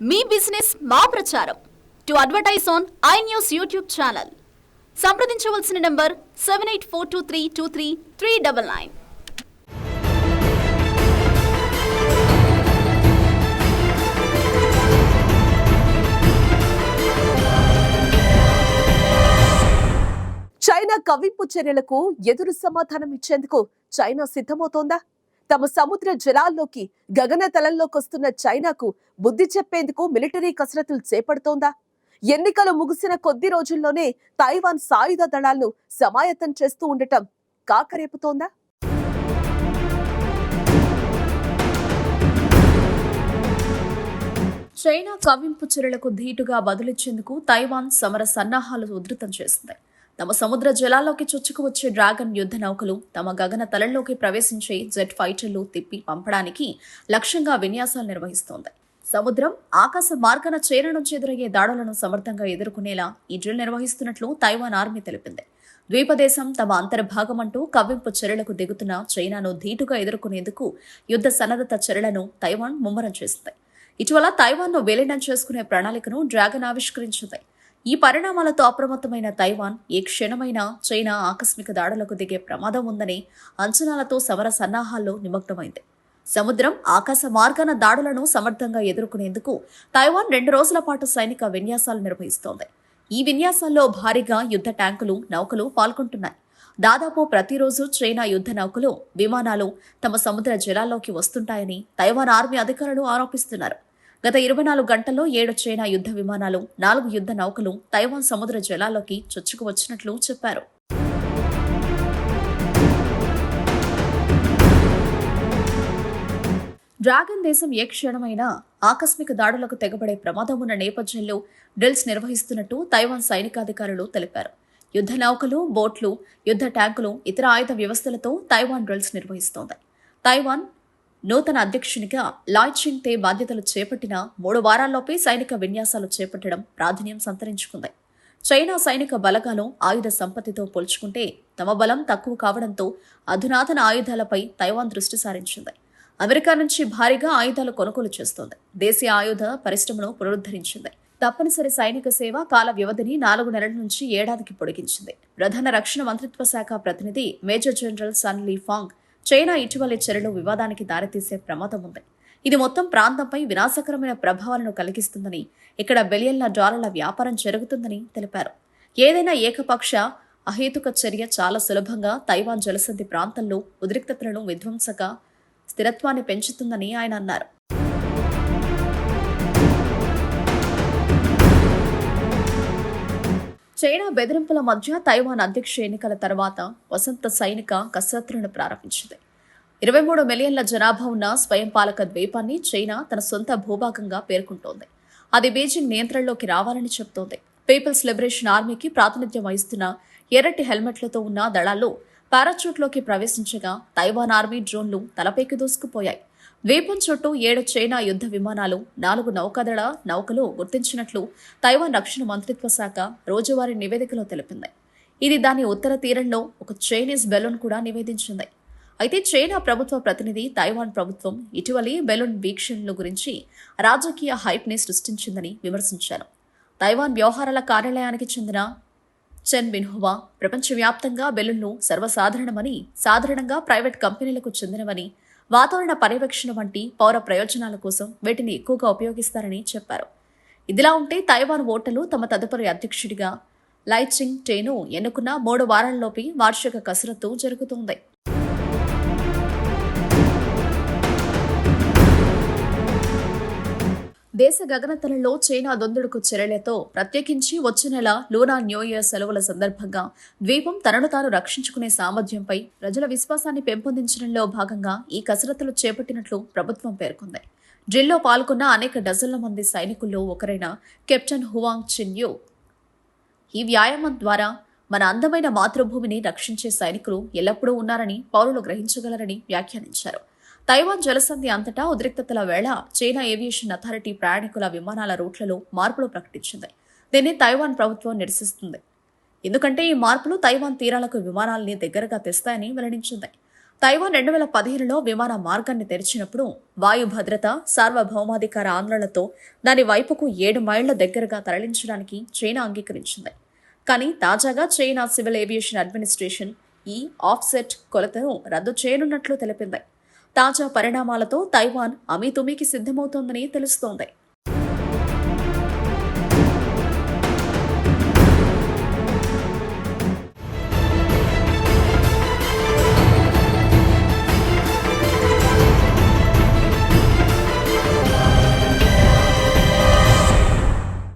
మీ business మా ప్రచారం. To advertise on I news YouTube channel. సంప్రదించవలసిన number seven eight four two three two three three double nine. China కవ్వింపు చర్యలకు ఎదురు సమాధానం ఇచ్చేందుకు చైనా సిద్ధమవుతోందా? తమ సముద్ర జలాల్లోకి గగనతలంలోకి వస్తున్న చైనాకు బుద్ధి చెప్పేందుకు మిలిటరీ కసరత్తులు చేపడుతోందా? ఎన్నికలు ముగిసిన కొద్ది రోజుల్లోనే తైవాన్ సాయుధ దళాలను సమాయత్తం చేస్తూ ఉండటం కాకరేపుతోందా? చైనా కవ్వింపు చర్యలకు ధీటుగా బదులిచ్చేందుకు తైవాన్ సమర సన్నాహాలు ఉధృతం చేసింది. తమ సముద్ర జలాల్లోకి చొచ్చుకు వచ్చే డ్రాగన్ యుద్ధ నౌకలు తమ గగన తలంలోకి ప్రవేశించే జెట్ ఫైటర్లు తిప్పి పంపడానికి లక్ష్యంగా విన్యాసాలు నిర్వహిస్తోంది. సముద్రం ఆకాశ మార్గాన చేర నుంచి ఎదురయ్యే దాడులను సమర్థంగా ఎదుర్కొనేలా ఈ డ్రిల్ నిర్వహిస్తున్నట్లు తైవాన్ ఆర్మీ తెలిపింది. ద్వీపదేశం తమ అంతర్భాగమంటూ కవ్వింపు చర్యలకు దిగుతున్న చైనాను ధీటుగా ఎదుర్కొనేందుకు యుద్ధ సన్నద్ధత చర్యలను తైవాన్ ముమ్మరం చేసింది. ఇటీవల తైవాన్ను విలీనం చేసుకునే ప్రణాళికను డ్రాగన్ ఆవిష్కరించింది. ఈ పరిణామాలతో అప్రమత్తమైన తైవాన్ ఏ క్షణమైనా చైనా ఆకస్మిక దాడులకు దిగే ప్రమాదం ఉందని అంచనాలతో సమర సన్నాహాల్లో నిమగ్నమైంది. సముద్రం ఆకాశ మార్గాన దాడులను సమర్థంగా ఎదుర్కొనేందుకు తైవాన్ రెండు రోజుల పాటు సైనిక విన్యాసాలు నిర్వహిస్తోంది. ఈ విన్యాసాల్లో భారీగా యుద్ధ ట్యాంకులు నౌకలు పాల్గొంటున్నాయి. దాదాపు ప్రతిరోజు చైనా యుద్ధ నౌకలు విమానాలు తమ సముద్ర జలాల్లోకి వస్తుంటాయని తైవాన్ ఆర్మీ అధికారులు ఆరోపిస్తున్నారు. గత ఇరవై నాలుగు గంటల్లో ఏడు చైనా యుద్ధ విమానాలు నాలుగు యుద్ధ నౌకలు తైవాన్ సముద్ర జలాల్లోకి చొచ్చుకు వచ్చినట్లు చెప్పారు. డ్రాగన్ దేశం ఏ క్షణమైనా ఆకస్మిక దాడులకు తెగబడే ప్రమాదం ఉన్న నేపథ్యంలో డ్రిల్స్ నిర్వహిస్తున్నట్టు తైవాన్ సైనికాధికారులు తెలిపారు. యుద్ధ నౌకలు బోట్లు యుద్ధ ట్యాంకులు ఇతర ఆయుధ వ్యవస్థలతో తైవాన్ డ్రిల్స్ నిర్వహిస్తోంది. తైవాన్ నూతన అధ్యక్షునిగా లాయ్చింగ్ తే బాధ్యతలు చేపట్టిన మూడు వారాల్లోపే సైనిక విన్యాసాలు చేపట్టడం ప్రాధాన్యం సంతరించుకుంది. చైనా సైనిక బలగాలు ఆయుధ సంపత్తితో పోల్చుకుంటే తమ బలం తక్కువ కావడంతో అధునాతన ఆయుధాలపై తైవాన్ దృష్టి సారించింది. అమెరికా నుంచి భారీగా ఆయుధాలు కొనుగోలు చేస్తోంది. దేశీయ ఆయుధ పరిశ్రమను పునరుద్ధరించింది. తప్పనిసరి సైనిక సేవ కాల వ్యవధిని నాలుగు నెలల నుంచి ఏడాదికి పొడిగించింది. ప్రధాన రక్షణ మంత్రిత్వ శాఖ ప్రతినిధి major general Sun Li Fang China ఇటీవలి చర్యలు వివాదానికి దారితీసే ప్రమాదం ఉంది. ఇది మొత్తం ప్రాంతంపై వినాశకరమైన ప్రభావాలను కలిగిస్తుందని ఇక్కడ బిలియన్ల డాలర్ల వ్యాపారం జరుగుతుందని తెలిపారు. ఏదైనా ఏకపక్ష అహేతుక చర్య చాలా సులభంగా తైవాన్ జలసంధి ప్రాంతంలో ఉద్రిక్తతలను విధ్వంసక స్థిరత్వాన్ని పెంచుతుందని ఆయన అన్నారు. చైనా బెదిరింపుల మధ్య తైవాన్ అధ్యక్ష ఎన్నికల తర్వాత వసంత సైనిక కసరత్తులను ప్రారంభించింది. ఇరవై మూడు మిలియన్ల జనాభా ఉన్న స్వయం పాలక ద్వీపాన్ని చైనా తన సొంత భూభాగంగా పేర్కొంటోంది. అది బీజింగ్ నియంత్రణలోకి రావాలని చెబుతోంది. పీపుల్స్ లిబరేషన్ ఆర్మీకి ప్రాతినిధ్యం వహిస్తున్న ఎర్రటి హెల్మెట్లతో ఉన్న దళాలు పారాచూట్లోకి ప్రవేశించగా తైవాన్ ఆర్మీ డ్రోన్లు తలపైకి దూసుకుపోయాయి. ద్వీపం చుట్టూ ఏడు చైనా యుద్ధ విమానాలు నాలుగు నౌకాదళ నౌకలు గుర్తించినట్లు తైవాన్ రక్షణ మంత్రిత్వ శాఖ రోజువారీ నివేదికలో తెలిపింది. ఇది దాని ఉత్తర తీరంలో ఒక చైనీస్ బెలూన్ కూడా నివేదించింది. అయితే చైనా ప్రభుత్వ ప్రతినిధి తైవాన్ ప్రభుత్వం ఇటీవలి బెలూన్ వీక్షణల గురించి రాజకీయ హైప్ని సృష్టించిందని విమర్శించారు. తైవాన్ వ్యవహారాల కార్యాలయానికి చెందిన చెన్ బిన్హువా ప్రపంచవ్యాప్తంగా బెలూన్లు సర్వసాధారణమని సాధారణంగా ప్రైవేట్ కంపెనీలకు చెందినవని వాతావరణ పర్యవేక్షణ వంటి పౌర ప్రయోజనాల కోసం వీటిని ఎక్కువగా ఉపయోగిస్తారని చెప్పారు. ఇదిలా ఉంటే తైవాన్ ఓటర్లు తమ తదుపరి అధ్యక్షుడిగా లైచింగ్ టేను ఎన్నుకున్న మూడు వారాల్లోపే వార్షిక కసరత్తు జరుగుతోంది. దేశ గగనతలలో చైనా దొందుడుకు చర్యలతో ప్రత్యేకించి వచ్చే నెల లూనా న్యూ ఇయర్ సెలవుల సందర్భంగా ద్వీపం తనను తాను రక్షించుకునే సామర్థ్యంపై ప్రజల విశ్వాసాన్ని పెంపొందించడంలో భాగంగా ఈ కసరత్తులు చేపట్టినట్లు ప్రభుత్వం పేర్కొంది. డ్రిల్లో పాల్గొన్న అనేక డజన్ల మంది సైనికుల్లో ఒకరైన కెప్టెన్ హువాంగ్ చిన్యూ ఈ వ్యాయామం ద్వారా మన అందమైన మాతృభూమిని రక్షించే సైనికులు ఎల్లప్పుడూ ఉన్నారని పౌరులు గ్రహించగలరని వ్యాఖ్యానించారు. తైవాన్ జలసంధి అంతటా ఉద్రిక్తతల వేళ చైనా ఏవియేషన్ అథారిటీ ప్రయాణికుల విమానాల రూట్లలో మార్పులు ప్రకటించింది. దీన్ని తైవాన్ ప్రభుత్వం నిరసిస్తుంది. ఎందుకంటే ఈ మార్పులు తైవాన్ తీరాలకు విమానాల్ని దగ్గరగా తెస్తాయని వెల్లడించింది. తైవాన్ రెండు వేల పదిహేనులో విమాన మార్గాన్ని తెరిచినప్పుడు వాయు భద్రత సార్వభౌమాధికార ఆందోళనతో దాని వైపుకు ఏడు మైళ్ళ దగ్గరగా తరలించడానికి చైనా అంగీకరించింది. కానీ తాజాగా చైనా సివిల్ ఏవియేషన్ అడ్మినిస్ట్రేషన్ ఈ ఆఫ్సెట్ కొలతను రద్దు చేయనున్నట్లు తెలిపింది. తాజా పరిణామాలతో తైవాన్ అమీతుమీకి సిద్ధమవుతోందని తెలుస్తోంది.